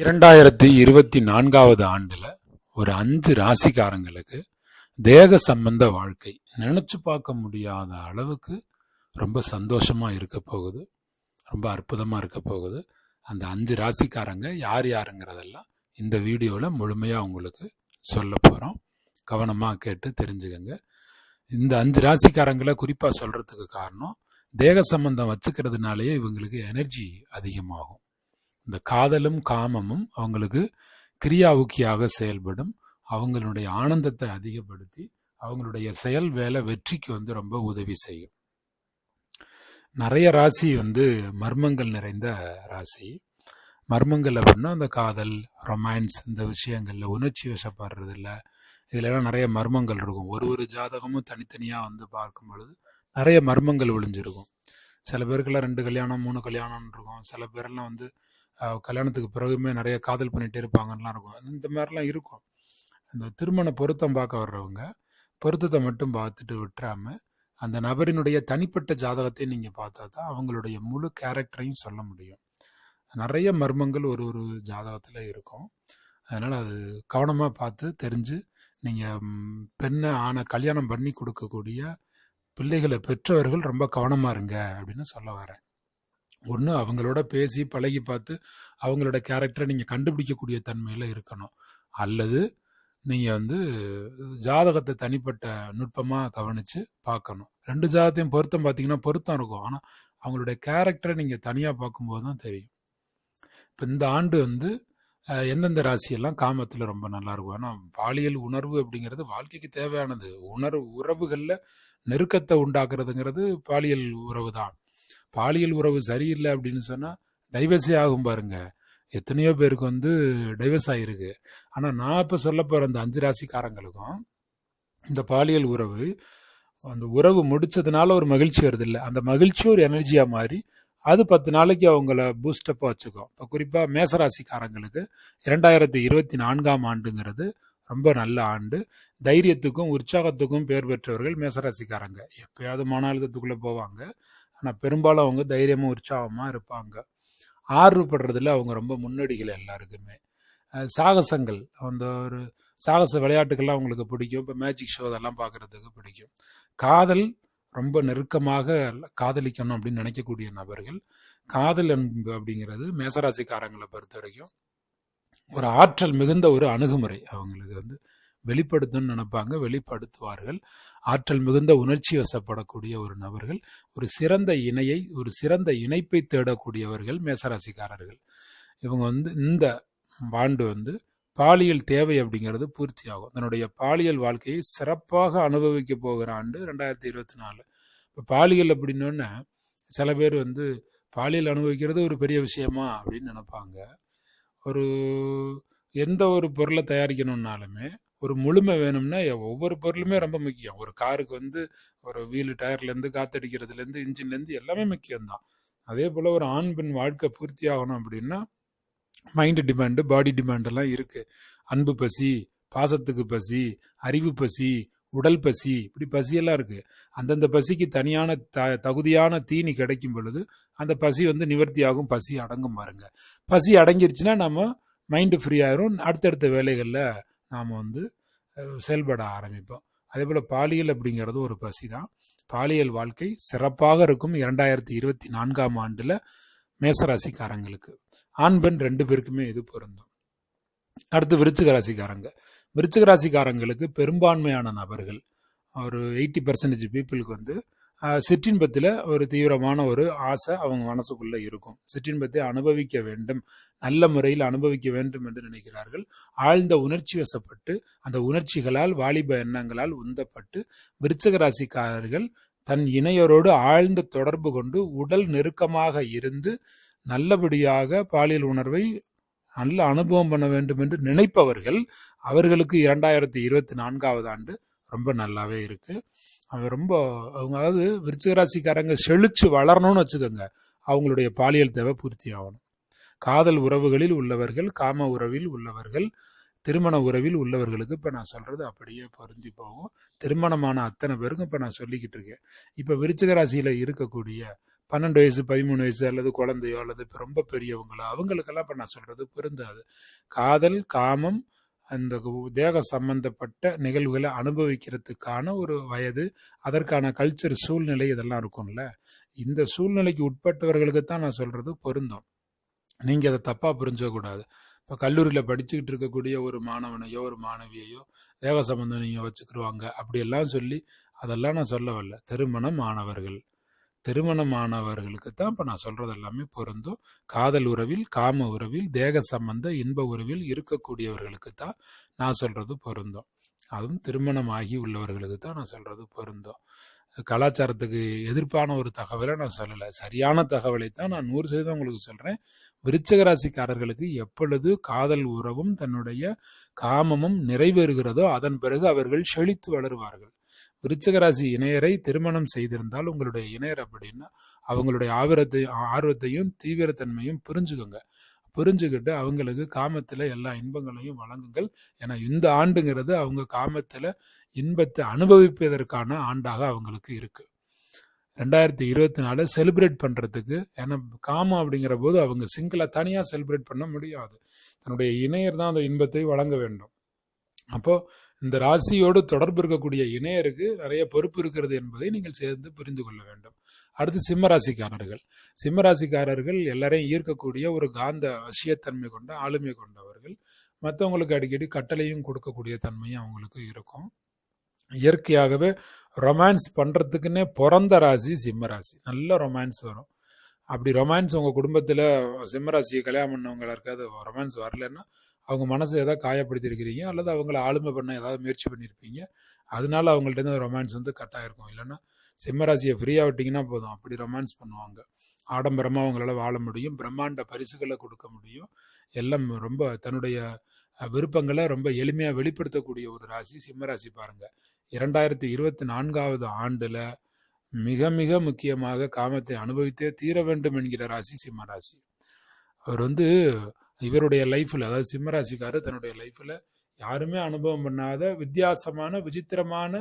இரண்டாயிரத்தி இருபத்தி நான்காவது ஆண்டுல ஒரு அஞ்சு ராசிக்காரங்களுக்கு தேக சம்பந்த வாழ்க்கை நினைச்சு பார்க்க முடியாத அளவுக்கு ரொம்ப சந்தோஷமா இருக்க போகுது. ரொம்ப அற்புதமா இருக்க போகுது. அந்த அஞ்சு ராசிக்காரங்க யார் யாருங்கிறதெல்லாம் இந்த வீடியோவில் முழுமையாக உங்களுக்கு சொல்ல போகிறோம் கவனமாக கேட்டு தெரிஞ்சுக்கங்க. இந்த அஞ்சு ராசிக்காரங்களை குறிப்பாக சொல்கிறதுக்கு காரணம் தேக சம்பந்தம் வச்சுக்கிறதுனாலேயே இவங்களுக்கு எனர்ஜி அதிகமாகும். இந்த காதலும் காமமும் அவங்களுக்கு கிரியாவுக்கியாக செயல்படும். அவங்களுடைய ஆனந்தத்தை அதிகப்படுத்தி அவங்களுடைய செயல் வேலை வெற்றிக்கு வந்து ரொம்ப உதவி செய்யும். நிறைய ராசி வந்து மர்மங்கள் நிறைந்த ராசி. மர்மங்கள் அப்படின்னா அந்த காதல் ரொமான்ஸ் இந்த விஷயங்கள்ல உணர்ச்சி வசப்படுறது இல்லை இதுலலாம் நிறைய மர்மங்கள் இருக்கும். ஒரு ஒரு ஜாதகமும் தனித்தனியாக வந்து பார்க்கும் பொழுது நிறைய மர்மங்கள் ஒளிஞ்சிருக்கும். சில பேருக்கெல்லாம் ரெண்டு கல்யாணம் மூணு கல்யாணம் இருக்கும். சில பேர்லாம் வந்து கல்யாணத்துக்கு பிறகுமே நிறைய காதல் பண்ணிகிட்டே இருப்பாங்கலாம் இருக்கும். இந்த மாதிரிலாம் இருக்கும். அந்த திருமண பொருத்தம் பார்க்க வர்றவங்க பொருத்தத்தை மட்டும் பார்த்துட்டு விட்டுறாம அந்த நபரினுடைய தனிப்பட்ட ஜாதகத்தை நீங்கள் பார்த்தா தான் அவங்களுடைய முழு கேரக்டரையும் சொல்ல முடியும். நிறைய மர்மங்கள் ஒரு ஒரு ஜாதகத்தில் இருக்கும். அதனால் அது கவனமாக பார்த்து தெரிஞ்சு நீங்கள் பெண்ணை ஆணை கல்யாணம் பண்ணி கொடுக்கக்கூடிய பிள்ளைகளை பெற்றவர்கள் ரொம்ப கவனமாக இருங்க அப்படின்னு சொல்ல வரேன். ஒன்று அவங்களோட பேசி பழகி பார்த்து அவங்களோட கேரக்டரை நீங்கள் கண்டுபிடிக்கக்கூடிய தன்மையில் இருக்கணும். அல்லது நீங்கள் வந்து ஜாதகத்தை தனிப்பட்ட நுட்பமாக கவனித்து பார்க்கணும். ரெண்டு ஜாதகத்தையும் பொருத்தம் பார்த்தீங்கன்னா பொருத்தம் இருக்கும். ஆனால் அவங்களுடைய கேரக்டரை நீங்கள் தனியாக பார்க்கும்போது தான் தெரியும். இப்போ இந்த ஆண்டு வந்து எந்தெந்த ராசியெல்லாம் காமத்தில் ரொம்ப நல்லா இருக்கும். ஏன்னா பாலியல் உணர்வு அப்படிங்கிறது வாழ்க்கைக்கு தேவையானது. உணர்வு உறவுகளில் நெருக்கத்தை உண்டாக்குறதுங்கிறது பாலியல் உறவு தான். பாலியல் உறவு சரியில்லை அப்படின்னு சொன்னால் டைவர்ஸே ஆகும் பாருங்க. எத்தனையோ பேருக்கு வந்து டைவர்ஸ் ஆகிருக்கு ஆனால் நான் இப்போ சொல்ல போகிற அந்த அஞ்சு ராசிக்காரங்களுக்கும் இந்த பாலியல் உறவு அந்த உறவு முடிச்சதுனால ஒரு மகிழ்ச்சி வருது இல்லை அந்த மகிழ்ச்சி ஒரு எனர்ஜியாக மாறி அது பத்து நாளைக்கு அவங்கள பூஸ்டப்பாக வச்சுக்கும். இப்போ குறிப்பாக மேசராசிக்காரங்களுக்கு இரண்டாயிரத்தி இருபத்தி நான்காம் ஆண்டுங்கிறது ரொம்ப நல்ல ஆண்டு. தைரியத்துக்கும் உற்சாகத்துக்கும் பெயர் பெற்றவர்கள் மேசராசிக்காரங்க எப்பயாவது மன அழுத்தத்துக்குள்ளே போவாங்க. ஆனால் பெரும்பாலும் அவங்க தைரியமாக உற்சாகமாக இருப்பாங்க. ஆர்வப்படுறதுல அவங்க ரொம்ப முன்னோடிகள் எல்லாருக்குமே. சாகசங்கள் அந்த ஒரு சாகச விளையாட்டுகள்லாம் அவங்களுக்கு பிடிக்கும். இப்போ மேஜிக் ஷோ அதெல்லாம் பார்க்குறதுக்கு பிடிக்கும். காதல் ரொம்ப நெருக்கமாக காதலிக்கணும் அப்படின்னு நினைக்கக்கூடிய நபர்கள் காதல் என்பது அப்படிங்கிறது மேசராசிக்காரங்களை பொறுத்த வரைக்கும் ஒரு ஆற்றல் மிகுந்த ஒரு அணுகுமுறை அவங்களுக்கு வந்து வெளிப்படுத்தணும்னு நினைப்பாங்க வெளிப்படுத்துவார்கள். ஆற்றல் மிகுந்த உணர்ச்சி வசப்படக்கூடிய ஒரு நபர்கள் ஒரு சிறந்த இணையை ஒரு சிறந்த இணைப்பை தேடக்கூடியவர்கள் மேசராசிக்காரர்கள். இவங்க வந்து இந்த ஆண்டு வந்து பாலியல் தேவை அப்படிங்கிறது பூர்த்தியாகும். தன்னுடைய பாலியல் வாழ்க்கையை சிறப்பாக அனுபவிக்க போகிற ஆண்டு ரெண்டாயிரத்தி இருபத்தி நாலு. இப்போ பாலியல் அப்படின்னோடனே சில பேர் வந்து பாலியல் அனுபவிக்கிறது ஒரு பெரிய விஷயமா அப்படின்னு நினைப்பாங்க. ஒரு எந்த ஒரு பொருளை தயாரிக்கணும்னாலுமே ஒரு முழுமை வேணும்னா ஒவ்வொரு பொருளுமே ரொம்ப முக்கியம். ஒரு காருக்கு வந்து ஒரு வீலு டயர்லேருந்து காத்தடிக்கிறதுலேருந்து இன்ஜின்லேருந்து எல்லாமே முக்கியம்தான். அதே போல் ஒரு ஆண் பெண் வாழ்க்கை பூர்த்தி ஆகணும் அப்படின்னா மைண்டு டிமாண்டு பாடி டிமாண்டெல்லாம் இருக்குது அன்பு பசி பாசத்துக்கு பசி அறிவு பசி உடல் பசி இப்படி பசியெல்லாம் இருக்குது அந்தந்த பசிக்கு தனியான த தகுதியான தீனி கிடைக்கும் பொழுது அந்த பசி வந்து நிவர்த்தி ஆகும் பசி அடங்கும் பாருங்க. பசி அடங்கிருச்சுன்னா நம்ம மைண்டு ஃப்ரீ ஆயிரும். அடுத்தடுத்த வேலைகளில் நாம் வந்து செயல்பட ஆரம்பிப்போம். அதே போல் பாலியல் அப்படிங்கிறது ஒரு பசி தான். பாலியல் வாழ்க்கை சிறப்பாக இருக்கும் இரண்டாயிரத்தி இருபத்தி நான்காம் ஆண்டில் மேசராசிக்காரங்களுக்கு. ஆண் பெண் ரெண்டு பேருக்குமே இது பொருந்தும். அடுத்து விருச்சிக ராசிக்காரங்க. விருச்சிக ராசிக்காரங்களுக்கு பெரும்பான்மையான நபர்கள் ஒரு எயிட்டி பர்சன்டேஜ் பீப்புளுக்கு வந்து சிற்றின்பத்தில் ஒரு தீவிரமான ஒரு ஆசை அவங்க மனசுக்குள்ளே இருக்கும். சிற்றின்பத்தை அனுபவிக்க வேண்டும். நல்ல முறையில் அனுபவிக்க வேண்டும் என்று நினைக்கிறார்கள். ஆழ்ந்த உணர்ச்சி வசப்பட்டு அந்த உணர்ச்சிகளால் வாலிப எண்ணங்களால் உந்தப்பட்டு விருச்சக ராசிக்காரர்கள் தன் இணையரோடு ஆழ்ந்த தொடர்பு கொண்டு உடல் நெருக்கமாக இருந்து நல்லபடியாக பாலியல் உணர்வை நல்ல அனுபவம் பண்ண வேண்டும் என்று நினைப்பவர்கள் அவர்களுக்கு இரண்டாயிரத்தி இருபத்தி நான்காவது ஆண்டு ரொம்ப நல்லாவே இருக்குது அவங்க ரொம்ப அவங்க அதாவது விருச்சிகராசிக்காரங்க செழிச்சு வளரணும்னு வச்சுக்கோங்க. அவங்களுடைய பாலியல் தேவை பூர்த்தி ஆகணும். காதல் உறவுகளில் உள்ளவர்கள் காம உறவில் உள்ளவர்கள் திருமண உறவில் உள்ளவர்களுக்கு இப்போ நான் சொல்கிறது அப்படியே பொருந்தி போகும். திருமணமான அத்தனை பேருக்கும் இப்போ நான் சொல்லிக்கிட்டு இருக்கேன். இப்போ விருச்சிக ராசியில் இருக்கக்கூடிய பன்னெண்டு வயசு பதிமூணு வயசு அல்லது குழந்தையோ அல்லது ரொம்ப பெரியவங்களோ அவங்களுக்கெல்லாம் இப்போ நான் சொல்கிறது பொருந்தாது. காதல் காமம் அந்த தேக சம்பந்தப்பட்ட நிகழ்வுகளை அனுபவிக்கிறதுக்கான ஒரு வயது அதற்கான கல்ச்சர் சூழ்நிலை இதெல்லாம் இருக்கும்ல. இந்த சூழ்நிலைக்கு உட்பட்டவர்களுக்கு தான் நான் சொல்கிறது பொருந்தும். நீங்கள் அதை தப்பாக புரிஞ்சக்கூடாது இப்போ கல்லூரியில் படிச்சுக்கிட்டு இருக்கக்கூடிய ஒரு மாணவனையோ ஒரு மாணவியையோ தேவ சம்பந்தம் நீங்கள் வச்சுக்கிருவாங்க. அப்படியெல்லாம் சொல்லி அதெல்லாம் நான் சொல்ல வரல திருமணம் ஆனவர்கள். திருமணமானவர்களுக்கு தான் இப்போ நான் சொல்கிறது எல்லாமே பொருந்தும். காதல் உறவில் காம உறவில் தேக சம்பந்த இன்ப உறவில் இருக்கக்கூடியவர்களுக்கு தான் நான் சொல்கிறது பொருந்தும். அதுவும் திருமணம் ஆகி உள்ளவர்களுக்கு தான் நான் சொல்கிறது பொருந்தும். கலாச்சாரத்துக்கு எதிர்ப்பான ஒரு தகவலை நான் சொல்லலை. சரியான தகவலை தான் நான் நூறு சதவீதம் உங்களுக்கு சொல்கிறேன் விருச்சக ராசிக்காரர்களுக்கு எப்பொழுது காதல் உறவும் தன்னுடைய காமமும் நிறைவேறுகிறதோ அதன் பிறகு அவர்கள் செழித்து வளருவார்கள். விருச்சகராசி இணையரை திருமணம் செய்திருந்தால் உங்களுடைய இணையர் அப்படின்னா அவங்களுடைய ஆவிரத்தை ஆர்வத்தையும் தீவிரத்தன்மையும் புரிஞ்சுக்கோங்க. புரிஞ்சுக்கிட்டு அவங்களுக்கு காமத்தில் எல்லா இன்பங்களையும் வழங்குங்கள். ஏன்னா இந்த ஆண்டுங்கிறது அவங்க காமத்தில் இன்பத்தை அனுபவிப்பதற்கான ஆண்டாக அவங்களுக்கு இருக்கு. ரெண்டாயிரத்தி இருபத்தி நாலு செலிப்ரேட் பண்ணுறதுக்கு ஏன்னா காமம் அப்படிங்கிற போது அவங்க சிங்கிளாக தனியாக செலிப்ரேட் பண்ண முடியாது. தன்னுடைய இணையர் தான் அந்த இன்பத்தை வழங்க வேண்டும். அப்போ இந்த ராசியோடு தொடர்பு இருக்கக்கூடிய இணையருக்கு நிறைய பொறுப்பு இருக்கிறது என்பதை நீங்கள் சேர்ந்து புரிந்து கொள்ள வேண்டும். அடுத்து சிம்மராசிக்காரர்கள். சிம்மராசிக்காரர்கள் எல்லாரையும் ஈர்க்கக்கூடிய ஒரு காந்த வசியத்தன்மை கொண்ட ஆளுமை கொண்டவர்கள். மற்றவங்களுக்கு அடிக்கடி கட்டளையும் கொடுக்கக்கூடிய தன்மையும் அவங்களுக்கு இருக்கும். இயற்கையாகவே ரொமான்ஸ் பண்ணுறதுக்குன்னே பிறந்த ராசி சிம்மராசி. நல்ல ரொமான்ஸ் வரும். அப்படி ரொமான்ஸ் உங்கள் குடும்பத்தில் சிம்ம ராசியை கல்யாணம் பண்ணவங்களா இருக்காது ரொமான்ஸ் வரலன்னா அவங்க மனசை ஏதாவது காயப்படுத்தியிருக்கிறீங்க அல்லது அவங்கள ஆளுமை பண்ண ஏதாவது முயற்சி பண்ணியிருப்பீங்க அதனால அவங்கள்ட்ட ரொமான்ஸ் வந்து கட் ஆயிருக்கும். இல்லைன்னா சிம்மராசியை ஃப்ரீயாக விட்டிங்கன்னா போதும். அப்படி ரொமான்ஸ் பண்ணுவாங்க. ஆடம்பரமாக அவங்களால வாழ முடியும். பிரம்மாண்ட பரிசுகளை கொடுக்க முடியும். எல்லாம் ரொம்ப தன்னுடைய விருப்பங்களை ரொம்ப எளிமையாக வெளிப்படுத்தக்கூடிய ஒரு ராசி சிம்மராசி பாருங்கள் இரண்டாயிரத்தி இருபத்தி நான்காவது ஆண்டில் மிக மிக முக்கியமாக காமத்தை அனுபவித்தே தீர வேண்டும் என்கிற ராசி சிம்மராசி அவர் வந்து இவருடைய லைஃப்பில் அதாவது சிம்மராசிக்காரர் தன்னுடைய லைஃப்பில் யாருமே அனுபவம் பண்ணாத வித்தியாசமான விசித்திரமான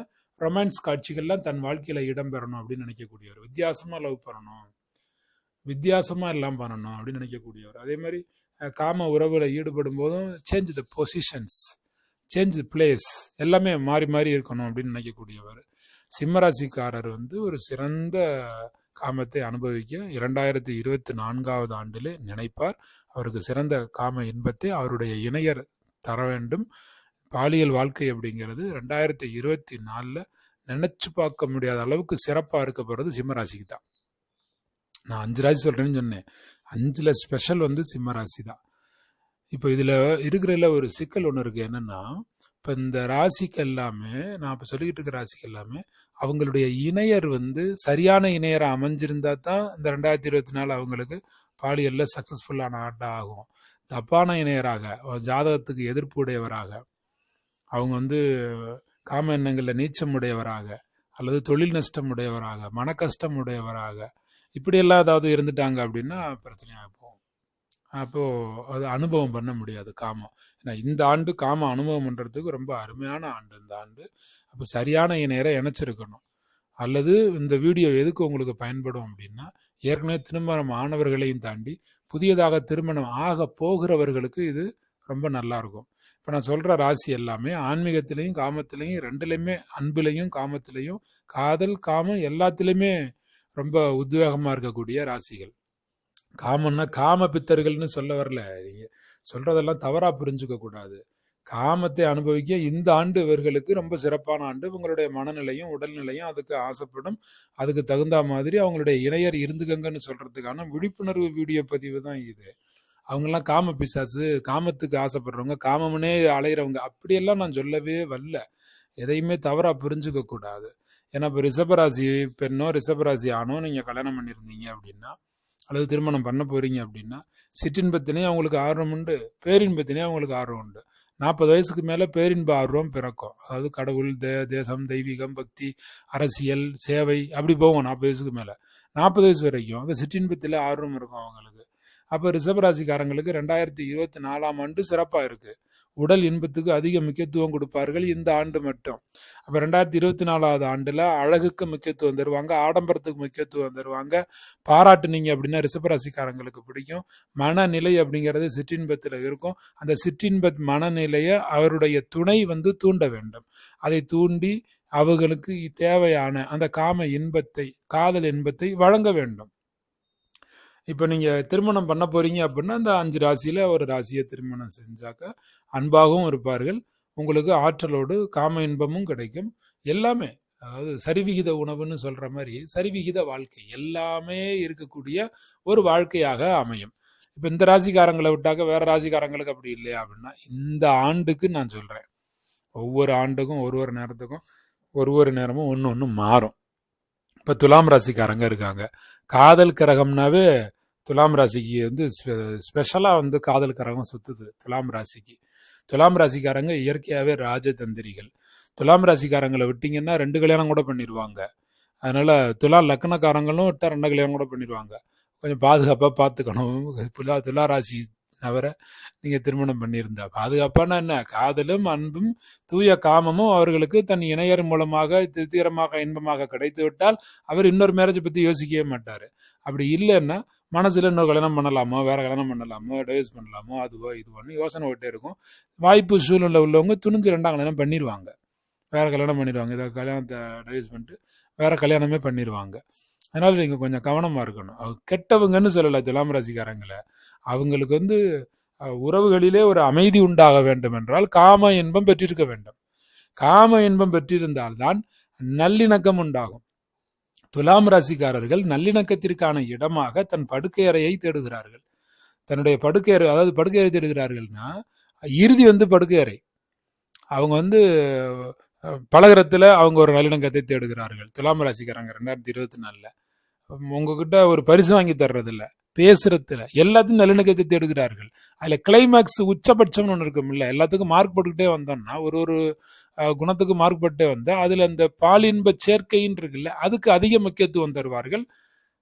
ரொமான்ஸ் காட்சிகள்லாம் தன் வாழ்க்கையில் இடம்பெறணும் அப்படின்னு நினைக்கக்கூடியவர். வித்தியாசமாக லவ் பண்ணணும். வித்தியாசமாக எல்லாம் பண்ணணும் அப்படின்னு நினைக்கக்கூடியவர். அதே மாதிரி காம உறவில் ஈடுபடும் போதும் change the positions change the place எல்லாமே மாறி மாறி இருக்கணும் அப்படின்னு நினைக்கக்கூடியவர். சிம்மராசிக்காரர் வந்து ஒரு சிறந்த காமத்தை அனுபவிக்க இரண்டாயிரத்தி இருபத்தி நான்காவது ஆண்டிலே நினைப்பார். அவருக்கு சிறந்த காம இன்பத்தை அவருடைய இணையர் தர வேண்டும். பாலியல் வாழ்க்கை அப்படிங்கிறது ரெண்டாயிரத்தி இருபத்தி நாலில் நினச்சி பார்க்க முடியாத அளவுக்கு சிறப்பாக இருக்க போகிறது சிம்மராசிக்கு தான் நான் அஞ்சு ராசி சொல்கிறேன்னு சொன்னேன். அஞ்சில் ஸ்பெஷல் வந்து சிம்ம ராசி தான் இப்போ இதில் இருக்கிறதுல ஒரு சிக்கல் ஒன்று இருக்குது என்னென்னா இப்போ இந்த ராசிக்கு எல்லாமே நான் இப்போ சொல்லிக்கிட்டு இருக்க ராசிக்கு எல்லாமே அவங்களுடைய இணையர் வந்து சரியான இணையரை அமைஞ்சிருந்தா தான் இந்த ரெண்டாயிரத்தி இருபத்தி நாலு அவங்களுக்கு பாலியலில் சக்ஸஸ்ஃபுல்லான ஆட்டாக ஆகும். தப்பான இணையராக ஒரு ஜாதகத்துக்கு எதிர்ப்பு உடையவராக அவங்க வந்து காம எண்ணங்களில் நீச்சம் உடையவராக அல்லது தொழில் நஷ்டம் உடையவராக மன கஷ்டம் உடையவராக இப்படியெல்லாம் ஏதாவது இருந்துட்டாங்க அப்படின்னா பிரச்சனையாக அப்போது அப்போ அது அனுபவம் பண்ண முடியாது காமம். ஏன்னா இந்த ஆண்டு காமம் அனுபவம் பண்ணுறதுக்கு ரொம்ப அருமையான ஆண்டு இந்த ஆண்டு. அப்போ சரியான இணையரை இணைச்சிருக்கணும். அல்லது இந்த வீடியோ எதுக்கு உங்களுக்கு பயன்படும் அப்படின்னா ஏற்கனவே திருமணம் ஆனவர்களையும் தாண்டி புதியதாக திருமணம் ஆக போகிறவர்களுக்கு இது ரொம்ப நல்லா இருக்கும் இப்போ நான் சொல்கிற ராசி எல்லாமே ஆன்மீகத்திலையும் காமத்திலையும் ரெண்டுலேயுமே அன்பிலையும் காமத்திலையும் காதல் காமம் எல்லாத்துலேயுமே ரொம்ப உத்வேகமாக இருக்கக்கூடிய ராசிகள். காமன்னா காம பித்தர்கள்னு சொல்ல வரல. நீங்க சொல்றதெல்லாம் தவறா புரிஞ்சுக்க கூடாது. காமத்தை அனுபவிக்க இந்த ஆண்டு இவர்களுக்கு ரொம்ப சிறப்பான ஆண்டு. இவங்களுடைய மனநிலையும் உடல்நிலையும் அதுக்கு ஆசைப்படும். அதுக்கு தகுந்த மாதிரி அவங்களுடைய இணையர் இருந்துக்கங்கன்னு சொல்றதுக்கான விழிப்புணர்வு வீடியோ பதிவு தான் இது. அவங்கெல்லாம் காம பிசாசு காமத்துக்கு ஆசைப்படுறவங்க காமம்னே அலையிறவங்க. அப்படியெல்லாம் நான் சொல்லவே வரல. எதையுமே தவறா புரிஞ்சுக்க கூடாது. ஏன்னா இப்போ ரிஷபராசி பெண்ணோ ரிஷபராசி ஆணோ நீங்க கல்யாணம் பண்ணியிருந்தீங்க அப்படின்னா அல்லது திருமணம் பண்ண போறீங்க அப்படின்னா சிற்றின்பத்திலையும் அவங்களுக்கு ஆர்வம் உண்டு பேரின்பத்தினே அவங்களுக்கு ஆர்வம் உண்டு. நாற்பது வயசுக்கு மேலே பேரின்ப ஆர்வம் பிறக்கும். அதாவது கடவுள் தே தேசம் தெய்வீகம் பக்தி அரசியல் சேவை அப்படி போகும் நாற்பது வயசுக்கு மேலே. நாற்பது வயசு வரைக்கும் அந்த சிற்றின்பத்தில் ஆர்வம் இருக்கும் அவங்களுக்கு. அப்போ ரிஷபராசிக்காரங்களுக்கு ரெண்டாயிரத்தி இருபத்தி நாலாம் ஆண்டு சிறப்பாக இருக்கு. உடல் இன்பத்துக்கு அதிக முக்கியத்துவம் கொடுப்பார்கள் இந்த ஆண்டு மட்டும். அப்போ ரெண்டாயிரத்தி இருபத்தி நாலாவது ஆண்டில் அழகுக்கு முக்கியத்துவம் தருவாங்க ஆடம்பரத்துக்கு முக்கியத்துவம் தருவாங்க. பாராட்டுனீங்க அப்படின்னா ரிஷபராசிக்காரங்களுக்கு பிடிக்கும். மனநிலை அப்படிங்கிறது சிற்றின்பத்தில் இருக்கும். அந்த சிற்றின்ப மனநிலையை அவருடைய துணை வந்து தூண்ட வேண்டும். அதை தூண்டி அவர்களுக்கு தேவையான அந்த காம இன்பத்தை காதல் இன்பத்தை வழங்க வேண்டும். இப்போ நீங்கள் திருமணம் பண்ண போறீங்க அப்படின்னா அந்த அஞ்சு ராசியில் ஒரு ராசியை திருமணம் செஞ்சாக்க அன்பாகவும் இருப்பார்கள். உங்களுக்கு ஆற்றலோடு காம இன்பமும் கிடைக்கும். எல்லாமே அதாவது சரிவிகித உணவுன்னு சொல்கிற மாதிரி சரிவிகித வாழ்க்கை எல்லாமே இருக்கக்கூடிய ஒரு வாழ்க்கையாக அமையும். இப்போ இந்த ராசிக்காரங்களை விட்டாக்க வேற ராசிக்காரங்களுக்கு அப்படி இல்லையா அப்படின்னா இந்த ஆண்டுக்கு நான் சொல்கிறேன் ஒவ்வொரு ஆண்டுக்கும் ஒரு ஒரு நேரத்துக்கும் ஒரு ஒரு நேரமும் ஒன்று ஒன்று மாறும். இப்போ துலாம் ராசிக்காரங்க இருக்காங்க. காதல் கிரகம்னாவே துலாம் ராசிக்கு வந்து ஸ்பெஷலாக வந்து காதல் கிரகம் சுத்துது. துலாம் ராசிக்கு. துலாம் ராசிக்காரங்க இயற்கையாகவே ராஜதந்திரிகள். துலாம் ராசிக்காரங்களை விட்டிங்கன்னா ரெண்டு கல்யாணம் கூட பண்ணிடுவாங்க அதனால துலா லக்னக்காரங்களும் விட்டால் ரெண்டு கல்யாணம் கூட பண்ணிடுவாங்க கொஞ்சம் பாதுகாப்பாக பார்த்துக்கணும் துலா துலா ராசி தவிர நீங்கள் திருமணம் பண்ணியிருந்தா. பாதுகாப்பான என்ன? காதலும் அன்பும் தூய காமமும் அவர்களுக்கு தன் இணையர் மூலமாக தீரமாக இன்பமாக கிடைத்து விட்டால் அவர் இன்னொரு மேரேஜை பற்றி யோசிக்கவே மாட்டார். அப்படி இல்லைன்னா மனசில் இன்னொரு கல்யாணம் பண்ணலாமோ வேற கல்யாணம் பண்ணலாமோ டைவர்ஸ் பண்ணலாமோ அதுவோ இதுவோன்னு யோசனை ஓட்டே இருக்கும். வாய்ப்பு சூழ்நிலை உள்ளவங்க துணிஞ்சு ரெண்டாம் கல்யாணம் பண்ணிடுவாங்க வேற கல்யாணம் பண்ணிடுவாங்க இதை கல்யாணத்தை டைவர்ஸ் பண்ணிட்டு வேற கல்யாணமே பண்ணிடுவாங்க அதனால நீங்கள் கொஞ்சம் கவனமாக இருக்கணும். அவங்க கெட்டவங்கன்னு சொல்லலை துலாம் ராசிக்காரங்களை. அவங்களுக்கு வந்து உறவுகளிலே ஒரு அமைதி உண்டாக வேண்டும் என்றால் காம இன்பம் பெற்றிருக்க வேண்டும். காம இன்பம் பெற்றிருந்தால்தான் நல்லிணக்கம் உண்டாகும். துலாம் ராசிக்காரர்கள் நல்லிணக்கத்திற்கான இடமாக தன் படுக்கை அறையை தேடுகிறார்கள். தன்னுடைய படுக்கை அறை அதாவது படுக்கை அறை தேடுகிறார்கள்னா இறுதி வந்து படுக்கை அறை. அவங்க வந்து பலகரத்தில் அவங்க ஒரு நல்லிணக்கத்தை தேடுகிறார்கள். துலாம் ராசிக்காரங்க ரெண்டாயிரத்தி இருபத்தி நாலில். உங்ககிட்ட ஒரு பரிசு வாங்கி தர்றதில்லை. பேசுறதுல எல்லாத்தையும் நல்லிணக்கத்தை தேடுகிறார்கள். அதுல கிளைமேக்ஸ் உச்சபட்சம்னு ஒன்று இருக்கும் இல்ல எல்லாத்துக்கும் மார்க் போட்டுக்கிட்டே வந்தோம்னா ஒரு ஒரு குணத்துக்கு மார்க் போட்டே வந்தா அதுல இந்த பாலின்ப சேர்க்கைன்னு இருக்குல்ல அதுக்கு அதிக முக்கியத்துவம் தருவார்கள்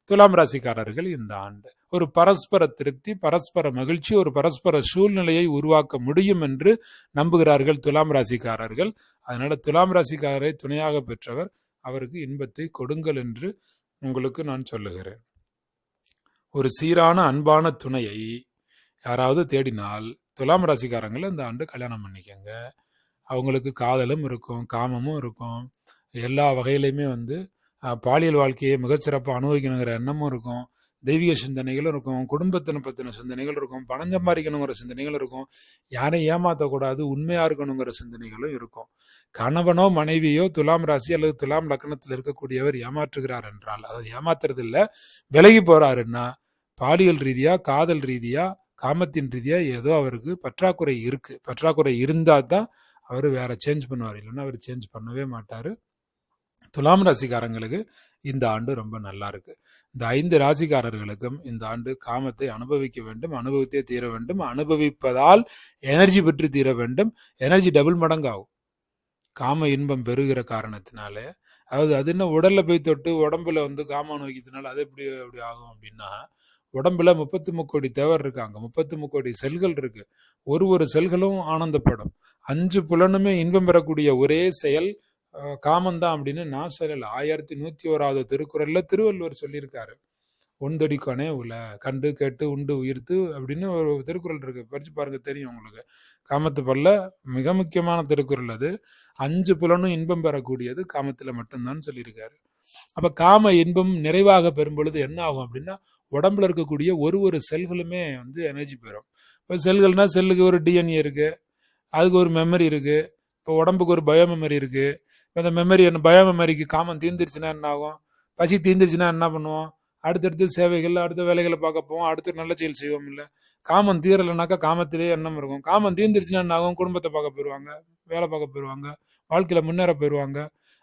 துலாம் ராசிக்காரர்கள் இந்த ஆண்டு. ஒரு பரஸ்பர திருப்தி பரஸ்பர மகிழ்ச்சி ஒரு பரஸ்பர சூழ்நிலையை உருவாக்க முடியும் என்று நம்புகிறார்கள் துலாம் ராசிக்காரர்கள். அதனால துலாம் ராசிக்காரரை துணையாக பெற்றவர் அவருக்கு இன்பத்தை கொடுங்கள் என்று உங்களுக்கு நான் சொல்லுகிறேன். ஒரு சீரான அன்பான துணையை யாராவது தேடினால் துலாம் ராசிக்காரங்களை இந்த ஆண்டு கல்யாணம் பண்ணிக்கங்க. அவங்களுக்கு காதலும் இருக்கும் காமமும் இருக்கும். எல்லா வகையிலையுமே வந்து பாலியல் வாழ்க்கையை மிகச்சிறப்பாக அனுபவிக்கணுங்கிற எண்ணமும் இருக்கும். தெய்வீக சிந்தனைகளும் இருக்கும். குடும்பத்தினை பற்றின சிந்தனைகள் இருக்கும். பணம் சம்பாதிக்கணுங்கிற சிந்தனைகள் இருக்கும். யாரையும் ஏமாற்றக்கூடாது உண்மையாக இருக்கணுங்கிற சிந்தனைகளும் இருக்கும். கணவனோ மனைவியோ துலாம் ராசி அல்லது துலாம் லக்னத்தில் இருக்கக்கூடியவர் ஏமாற்றுகிறார் என்றால் அதாவது ஏமாத்துறது இல்ல விலகி போகிறாருன்னா பாலியல் ரீதியாக காதல் ரீதியாக காமத்தின் ரீதியாக ஏதோ அவருக்கு பற்றாக்குறை இருக்குது பற்றாக்குறை இருந்தால் தான் அவர் வேற சேஞ்ச் பண்ணுவார். இல்லைன்னா அவர் சேஞ்ச் பண்ணவே மாட்டார். துலாம் ராசிக்காரங்களுக்கு இந்த ஆண்டு ரொம்ப நல்லா இருக்கு. இந்த ஐந்து ராசிக்காரர்களுக்கும் இந்த ஆண்டு காமத்தை அனுபவிக்க வேண்டும் அனுபவித்தே தீர வேண்டும். அனுபவிப்பதால் எனர்ஜி பெற்று தீர வேண்டும். எனர்ஜி டபுள் மடங்காகும். காம இன்பம் பெறுகிற காரணத்தினாலே. அதாவது அது என்ன உடல்ல போய் தொட்டு உடம்புல வந்து காம அனுபவிக்கிறதுனால அது எப்படி அப்படி ஆகும் அப்படின்னா உடம்புல முப்பத்தி முக்கோடி தேவர் இருக்காங்க. முப்பத்தி முக்கோடி செல்கள் இருக்கு. ஒரு ஒரு செல்களும் ஆனந்தப்படும். அஞ்சு புலனுமே இன்பம் பெறக்கூடிய ஒரே செயல் காமந்தான் அப்படின்னு நான் சொல்லல. ஆயிரத்தி நூத்தி ஓராவது திருக்குறள்ல திருவள்ளுவர் சொல்லியிருக்காரு. ஒன்றடிக்கொனே உல கண்டு கேட்டு உண்டு உயிர்த்து அப்படின்னு ஒரு திருக்குறள் இருக்கு. படிச்சு பாருங்க தெரியும் உங்களுக்கு. காமத்து பல்ல மிக முக்கியமான திருக்குறள் அது. அஞ்சு புலனும் இன்பம் பெறக்கூடியது காமத்துல மட்டும்தான் சொல்லியிருக்காரு. அப்ப காம இன்பம் நிறைவாக பெறும் பொழுது என்ன ஆகும் அப்படின்னா உடம்புல இருக்கக்கூடிய ஒரு ஒரு செல்களுமே வந்து எனர்ஜி பெறும் இப்போ செல்கள்னா செல்லுக்கு ஒரு டிஎன்ஏ இருக்கு அதுக்கு ஒரு மெமரி இருக்கு இப்போ உடம்புக்கு ஒரு பயோ மெமரி இருக்கு இப்போ அந்த மெமரி என்ன பயோ மெமரிக்கு காமம் தீர்ந்துருச்சுன்னா என்ன ஆகும்? பசி தீர்ந்துருச்சுன்னா என்ன பண்ணுவோம்? அடுத்தடுத்து சேவைகள் அடுத்த வேலைகளை பார்க்க போவோம் அடுத்து நல்ல செயல் செய்வோம் இல்லை. காமம் தீரலைனாக்கா காமத்திலே எண்ணம் இருக்கும். காமம் தீர்ந்துருச்சுன்னா என்ன ஆகும்? குடும்பத்தை பார்க்க போயிடுவாங்க வேலை பார்க்க போயிடுவாங்க வாழ்க்கையில் முன்னேற போயிடுவாங்க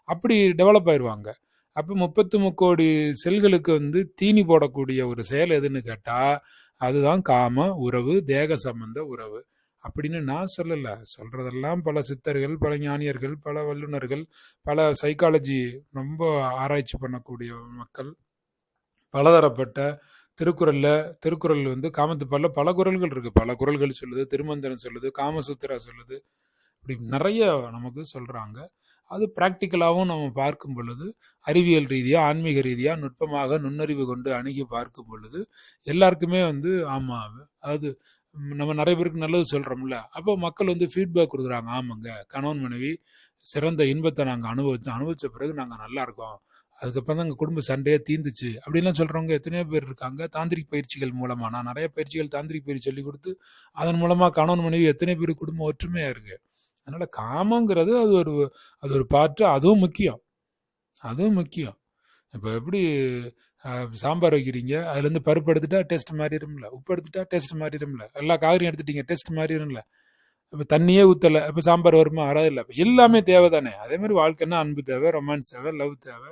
அப்படி டெவலப் ஆயிடுவாங்க அப்போ முப்பத்து முக்கோடி செல்களுக்கு வந்து தீனி போடக்கூடிய ஒரு செயல் எதுன்னு கேட்டால் அதுதான் காம உறவு தேக சம்பந்த உறவு. அப்படின்னு நான் சொல்லலை. சொல்கிறதெல்லாம் பல சித்தர்கள் பல ஞானியர்கள் பல வல்லுனர்கள் பல சைக்காலஜி ரொம்ப ஆராய்ச்சி பண்ணக்கூடிய மக்கள் பலதரப்பட்ட திருக்குறளில் திருக்குறள் வந்து காமத்து பல பல குறள்கள் இருக்குது பல குறள்கள் சொல்லுது திருமந்திரம் சொல்லுது காமசூத்திரா சொல்லுது. இப்படி நிறைய நமக்கு சொல்கிறாங்க அது ப்ராக்டிக்கலாகவும் நம்ம பார்க்கும் பொழுது அறிவியல் ரீதியாக ஆன்மீக ரீதியாக நுட்பமாக நுண்ணறிவு கொண்டு அணுகி பார்க்கும் பொழுது எல்லாருக்குமே வந்து ஆமாம் அதாவது நம்ம நிறைய பேருக்கு நல்லது சொல்கிறோம்ல அப்போ மக்கள் வந்து ஃபீட்பேக் கொடுக்குறாங்க ஆமாங்க கணவன் மனைவி சிறந்த இன்பத்தை நாங்கள் அனுபவிச்சோம் அனுபவித்த பிறகு நாங்கள் நல்லா இருக்கோம். அதுக்கப்புறம் தான் எங்கள் குடும்ப சண்டையே தீந்துச்சு. அப்படின்லாம் சொல்கிறவங்க எத்தனையோ பேர் இருக்காங்க. தாந்திரிக் பயிற்சிகள் மூலமாக நான் நிறைய பயிற்சிகள் தாந்திரிக் பயிற்சி சொல்லி கொடுத்து அதன் மூலமாக கணவன் மனைவி எத்தனை பேர் குடும்பம் ஒற்றுமையாக இருக்குது அதனால காமங்கிறது அது ஒரு அது ஒரு பாட்டு அதுவும் முக்கியம். அதுவும் முக்கியம். இப்போ எப்படி சாம்பார் வைக்கிறீங்க அதுலேருந்து பருப்பு எடுத்துட்டா டேஸ்ட் மாறிடும்ல உப்பு எடுத்துட்டா டேஸ்ட் மாறிடும்ல எல்லா காய்கறியும் எடுத்துட்டீங்க டேஸ்ட் மாறிடும்ல இப்போ தண்ணியே ஊற்றலை இப்போ சாம்பார் வருமா வராது இல்லை. எல்லாமே தேவை தானே அதே மாதிரி வாழ்க்கைன்னா அன்பு தேவை ரொமான்ஸ் தேவை லவ் தேவை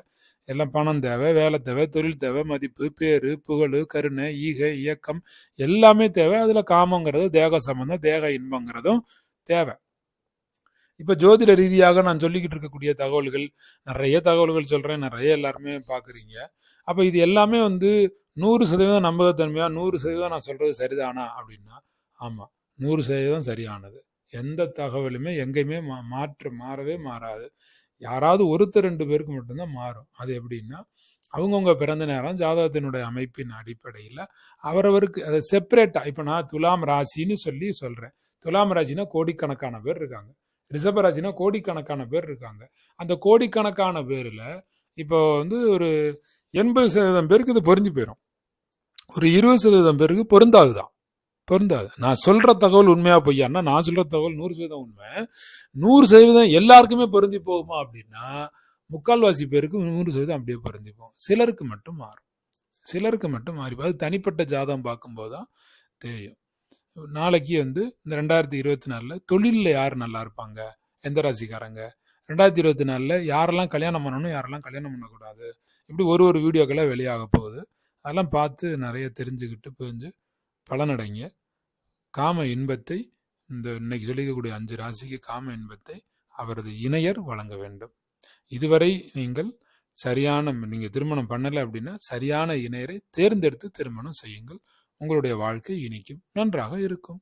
எல்லாம் பணம் தேவை வேலை தேவை தொழில் தேவை மதிப்பு பேர் புகழ் கருணை ஈகை இயக்கம் எல்லாமே தேவை. அதில் காமங்கிறது தேக சம்பந்தம் தேக இன்பங்கிறதும் தேவை. இப்போ ஜோதிட ரீதியாக நான் சொல்லிக்கிட்டு இருக்கக்கூடிய தகவல்கள் நிறைய தகவல்கள் சொல்கிறேன் நிறைய எல்லாருமே பார்க்குறீங்க அப்போ இது எல்லாமே வந்து நூறு சதவீதம் நம்பகத்தன்மையாக நூறு சதவீதம் நான் சொல்கிறது சரிதானா அப்படின்னா ஆமாம் நூறு சதவீதம் சரியானது. எந்த தகவலுமே எங்கேயுமே மா மாற்று மாறவே மாறாது. யாராவது ஒருத்தர் ரெண்டு பேருக்கு மட்டும்தான் மாறும். அது எப்படின்னா அவங்கவுங்க பிறந்த நேரம் ஜாதகத்தினுடைய அமைப்பின் அடிப்படையில் அவரவருக்கு அதை செப்பரேட்டாக இப்போ நான் துலாம் ராசின்னு சொல்லி சொல்கிறேன் துலாம் ராசினா கோடிக்கணக்கான பேர் இருக்காங்க. ரிசர்வராஜினா கோடிக்கணக்கான பேர் இருக்காங்க. அந்த கோடிக்கணக்கான பேரில் இப்போ வந்து ஒரு எண்பது சதவீதம் பேருக்கு இது பொறிஞ்சு போயிடும் ஒரு இருபது சதவீதம் பேருக்கு பொருந்தாதுதான். பொருந்தாது. நான் சொல்கிற தகவல் உண்மையாக பொய்யான்னா நான் சொல்கிற தகவல் நூறு சதவீதம் உண்மை. நூறு சதவீதம் எல்லாருக்குமே பொருந்தி போகுமா அப்படின்னா முக்கால்வாசி பேருக்கு நூறு சதவீதம் அப்படியே பொருந்தி போகும். சிலருக்கு மட்டும் மாறும். சிலருக்கு மட்டும் மாறி அது தனிப்பட்ட ஜாதகம் பார்க்கும்போது தான் தெரியும். நாளைக்கு வந்து இந்த ரெண்டாயிரத்தி இருபத்தி நாலில் தொழிலில் யார் நல்லா இருப்பாங்க? எந்த ராசிக்காரங்க? ரெண்டாயிரத்தி இருபத்தி நாலில் யாரெல்லாம் கல்யாணம் பண்ணணும் யாரெல்லாம் கல்யாணம் பண்ணக்கூடாது? இப்படி ஒரு ஒரு வீடியோக்கெல்லாம் வெளியாக போகுது. அதெல்லாம் பார்த்து நிறைய தெரிஞ்சுக்கிட்டு புரிஞ்சு பலனடைங்க. காம இன்பத்தை இந்த இன்னைக்கு சொல்லிக்கக்கூடிய அஞ்சு ராசிக்கு காம இன்பத்தை அவரது இணையர் வழங்க வேண்டும். இதுவரை நீங்கள் சரியான நீங்கள் திருமணம் பண்ணலை அப்படின்னா சரியான இணையரை தேர்ந்தெடுத்து திருமணம் செய்யுங்கள். உங்களுடைய வாழ்க்கை இனிக்கும் நன்றாக இருக்கும்.